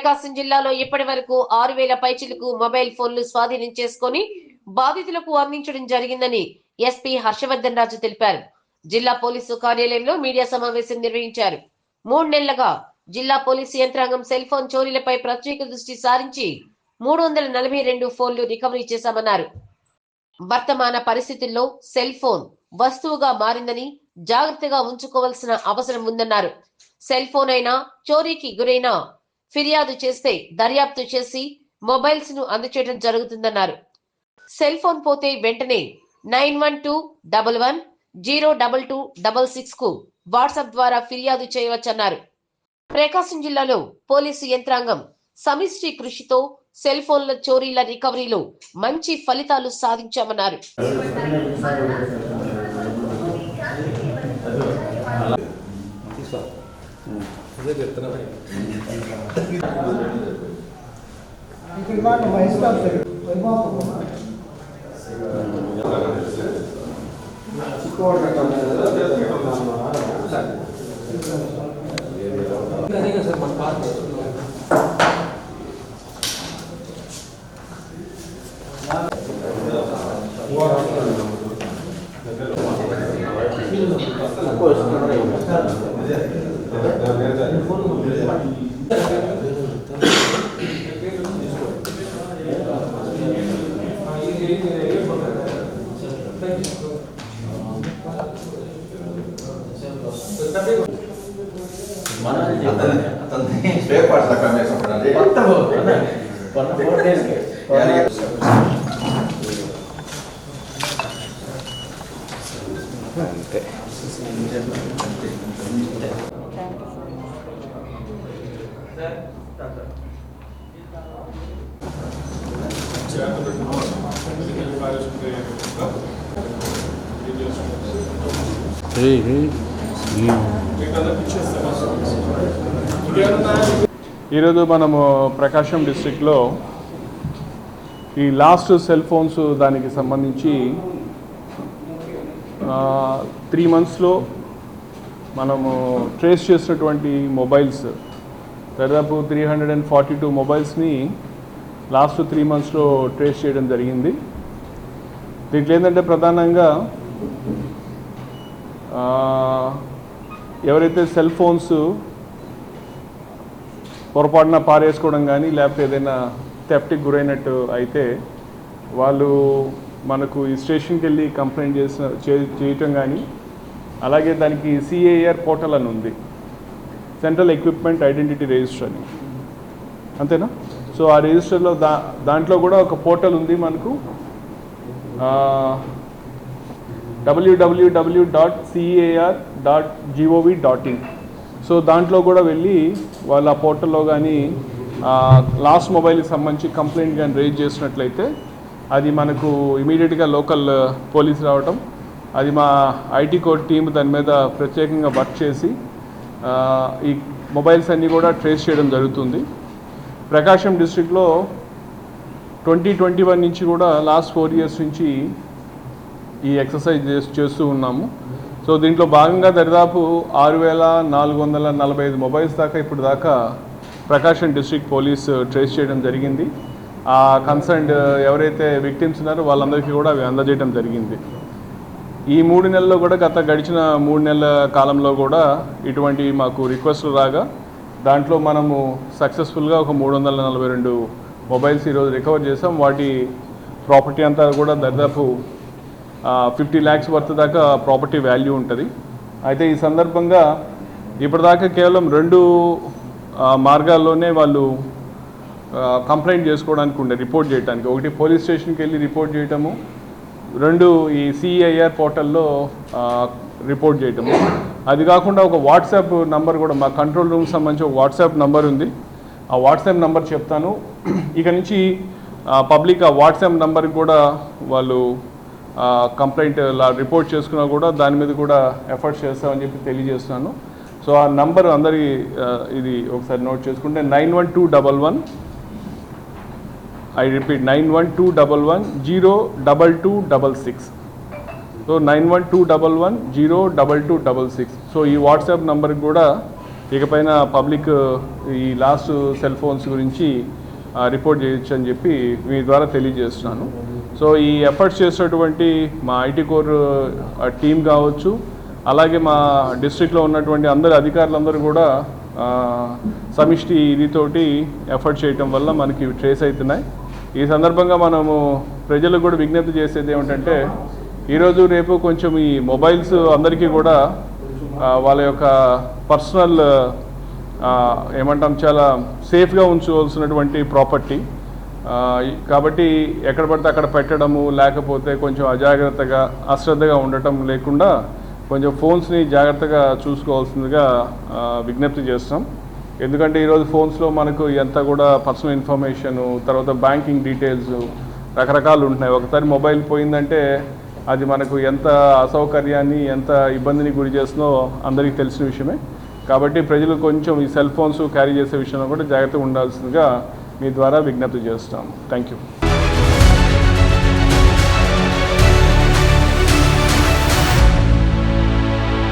ప్రకాశం జిల్లాలో ఇప్పటి వరకు ఆరు వేల పైచిలకు మొబైల్ ఫోన్లు స్వాధీనం చేసుకుని బాధితులకు అందించడం జరిగిందని ఎస్పీ హర్షవర్ధన్ రాజు తెలిపారు. జిల్లా పోలీసు కార్యాలయంలో మీడియా సమావేశం నిర్వహించారు. మూడు నెలలుగా జిల్లా పోలీసు యంత్రాంగం సెల్ ఫోన్ చోరీలపై ప్రత్యేక దృష్టి సారించి మూడు వందల నలభై రెండు ఫోన్లు రికవరీ చేశామన్నారు. వర్తమాన పరిస్థితుల్లో సెల్ ఫోన్ వస్తువుగా మారిందని జాగ్రత్తగా ఉంచుకోవాల్సిన అవసరం ఉందన్నారు. సెల్ ఫోన్ అయినా చోరీకి గురైనా ఫిర్యాదు చేస్తే దర్యాప్తు చేసి మొబైల్స్ను అందచేయడం జరుగుతుందన్నారు. సెల్ ఫోన్ పోతే వెంటనే nine one two double one zero double two double సిక్స్కు WhatsApp ద్వారా ఫిర్యాదు చేయవచ్చన్నారు. ప్రకాశం జిల్లాలో పోలీసు యంత్రాంగం సమిష్టి కృషితో సెల్ ఫోన్ల చోరీల రికవరీలో మంచి ఫలితాలు సాధించామన్నారు. இதுக்கு எத்தனை இப்படிமா நம்ம எஸ்டாப்ல சரிங்க சார் பார்த்து స్పేర్ పార్ట్స్ Hey, వేసుకుంటారండి ఈరోజు మనము ప్రకాశం డిస్టిక్లో ఈ లాస్ట్ సెల్ ఫోన్స్ దానికి సంబంధించి త్రీ మంత్స్లో మనము ట్రేస్ చేసినటువంటి మొబైల్స్ దాదాపు three hundred and forty two మొబైల్స్ని last three మంత్స్లో ట్రేస్ చేయడం జరిగింది. దీంట్లో ఏంటంటే ప్రధానంగా ఎవరైతే సెల్ ఫోన్స్ పొరపాటున పారేసుకోవడం కానీ లేకపోతే ఏదైనా థెఫ్ట్కి గురైనట్టు అయితే వాళ్ళు మనకు ఈ స్టేషన్కి వెళ్ళి కంప్లైంట్ చేసిన చేయటం కానీ అలాగే దానికి సిఏఆర్ పోర్టల్ అని ఉంది. సెంట్రల్ ఎక్విప్మెంట్ ఐడెంటిటీ రిజిస్టర్ అని. అంతేనా? సో ఆ రిజిస్టర్లో దా దాంట్లో కూడా ఒక పోర్టల్ ఉంది మనకు. WWW dot CAR dot GOV dot in so దాంట్లో కూడా వెళ్ళి వాళ్ళ ఆ పోర్టల్లో కానీ లాస్ట్ మొబైల్కి సంబంధించి కంప్లైంట్ కానీ రేజ్ చేసినట్లయితే అది మనకు ఇమీడియట్గా లోకల్ పోలీస్ రావటం అది మా ఐటీ కోడ్ టీమ్ దాని మీద ప్రత్యేకంగా వర్క్ చేసి ఈ మొబైల్స్ అన్నీ కూడా ట్రేస్ చేయడం జరుగుతుంది. ప్రకాశం డిస్ట్రిక్ట్లో ట్వంటీ ట్వంటీ వన్ నుంచి కూడా లాస్ట్ ఫోర్ ఇయర్స్ నుంచి ఈ ఎక్సర్సైజ్ చేస్తూ ఉన్నాము. సో దీంట్లో భాగంగా దరిదాపు ఆరు వేల నాలుగు వందల నలభై ఐదు మొబైల్స్ దాకా ఇప్పుడు దాకా ప్రకాశం డిస్ట్రిక్ట్ పోలీస్ ట్రేస్ చేయడం జరిగింది. ఆ కన్సర్న్డ్ ఎవరైతే విక్టిమ్స్ ఉన్నారో వాళ్ళందరికీ కూడా అవి అందజేయడం జరిగింది. ఈ మూడు నెలల్లో కూడా గత గడిచిన మూడు నెలల కాలంలో కూడా ఇటువంటి మాకు రిక్వెస్ట్లు రాగా దాంట్లో మనము సక్సెస్ఫుల్గా ఒక మూడు వందల నలభై రెండు మొబైల్స్ ఈరోజు రికవర్ చేసాం వాటి ప్రాపర్టీ అంతా కూడా దాదాపు ఫిఫ్టీ ల్యాక్స్ వర్త్ దాకా ప్రాపర్టీ వాల్యూ ఉంటుంది. అయితే ఈ సందర్భంగా ఇప్పటిదాకా కేవలం రెండు మార్గాల్లోనే వాళ్ళు కంప్లైంట్ చేసుకోవడానికి ఉండే రిపోర్ట్ చేయడానికి ఒకటి పోలీస్ స్టేషన్కి వెళ్ళి రిపోర్ట్ చేయటము రెండు ఈ సిఐఆర్ పోర్టల్లో రిపోర్ట్ చేయటము అది కాకుండా ఒక వాట్సాప్ నంబర్ కూడా మా కంట్రోల్ రూమ్ సంబంధించి ఒక వాట్సాప్ నంబర్ ఉంది. ఆ వాట్సాప్ నంబర్ చెప్తాను. ఇక నుంచి పబ్లిక్ ఆ వాట్సాప్ నంబర్ కూడా వాళ్ళు కంప్లైంట్ రిపోర్ట్ చేసుకున్నా కూడా దాని మీద కూడా ఎఫర్ట్స్ చేస్తామని చెప్పి తెలియజేస్తున్నాను. సో ఆ నంబర్ అందరి ఇది ఒకసారి నోట్ చేసుకుంటే nine one two double one I repeat nine one two double one zero double two double six so nine one two double one zero double two double six so ఈ WhatsApp నంబర్కి కూడా ఇకపైన public ఈ last cell phones గురించి report చేయొచ్చు అని చెప్పి మీ ద్వారా తెలియజేస్తున్నాను. సో ఈ ఎఫర్ట్స్ చేసినటువంటి మా ఐటీ కోర్ టీం కావచ్చు అలాగే మా డిస్ట్రిక్ట్లో ఉన్నటువంటి అందరు అధికారులందరూ కూడా సమిష్టి ఇదితోటి ఎఫర్ట్ చేయటం వల్ల మనకి ట్రేస్ అవుతున్నాయి. ఈ సందర్భంగా మనము ప్రజలకు కూడా విజ్ఞప్తి చేసేది ఏమిటంటే ఈరోజు రేపు కొంచెం ఈ మొబైల్స్ అందరికీ కూడా వాళ్ళ యొక్క పర్సనల్ ఏమంటాం చాలా సేఫ్గా ఉంచుకోవాల్సినటువంటి ప్రాపర్టీ కాబట్టి ఎక్కడ పడితే అక్కడ పెట్టడము లేకపోతే కొంచెం అజాగ్రత్తగా అశ్రద్ధగా ఉండటం లేకుండా కొంచెం ఫోన్స్ని జాగ్రత్తగా చూసుకోవాల్సిందిగా విజ్ఞప్తి చేస్తాం. ఎందుకంటే ఈరోజు ఫోన్స్లో మనకు ఎంత కూడా పర్సనల్ ఇన్ఫర్మేషన్ తర్వాత బ్యాంకింగ్ డీటెయిల్స్ రకరకాలు ఉంటున్నాయి. ఒకసారి మొబైల్ పోయిందంటే అది మనకు ఎంత అసౌకర్యాన్ని ఎంత ఇబ్బందిని గురి చేస్తుందో అందరికీ తెలిసిన విషయమే. కాబట్టి ప్రజలు కొంచెం ఈ సెల్ ఫోన్స్ క్యారీ చేసే విషయంలో కూడా జాగ్రత్తగా ఉండాల్సిందిగా మీ ద్వారా విజ్ఞప్తి చేస్తాం. Thank you